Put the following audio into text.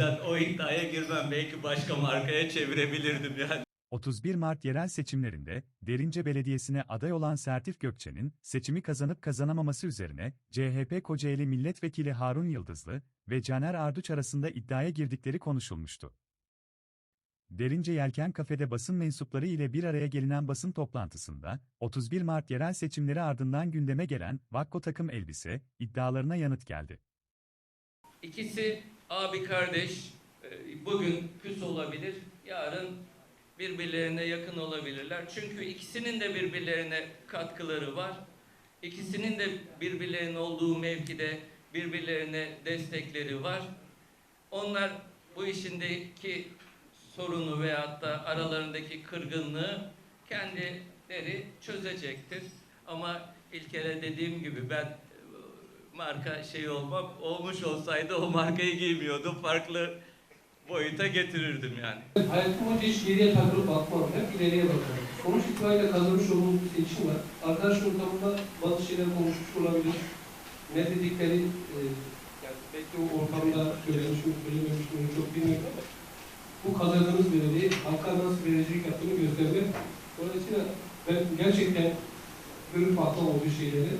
yüzden o iddiaya girmem. Belki başka markaya çevirebilirdim yani. 31 Mart yerel seçimlerinde Derince Belediyesi'ne aday olan Sertif Gökçe'nin seçimi kazanıp kazanamaması üzerine CHP Kocaeli Milletvekili Harun Yıldızlı ve Caner Arduç arasında iddiaya girdikleri konuşulmuştu. Derince Yelken Kafede basın mensupları ile bir araya gelinen basın toplantısında, 31 Mart yerel seçimleri ardından gündeme gelen Vakko takım elbise iddialarına yanıt geldi. İkisi abi kardeş. e, Bugün küs olabilir. Yarın birbirlerine yakın olabilirler. Çünkü ikisinin de birbirlerine katkıları var. İkisinin de birbirlerinin olduğu mevkide birbirlerine destekleri var. Onlar bu işindeki sorunu veyahut da aralarındaki kırgınlığı kendileri çözecektir. Ama ilkele dediğim gibi ben marka şey olmam olmuş olsaydı o markayı giymiyordum. Farklı boyuta getirirdim yani. Hayatım boyunca hiç geriye takılıp bakmam. Hep ileriye bakarım. Sonuç itibariyle kazanmış olduğumuz bir seçim var. Arkadaş ortamında bazı şeyler konuşmuş olabilir. Ne dedikleri, e, yani belki o ortamda söylemiş mi, söylememiş mi onu çok bilmiyorum ama bu kazandığımız belediye halka nasıl vericilik yaptığını gösterdi. Dolayısıyla ben gerçekten görüp olduğu şeyleri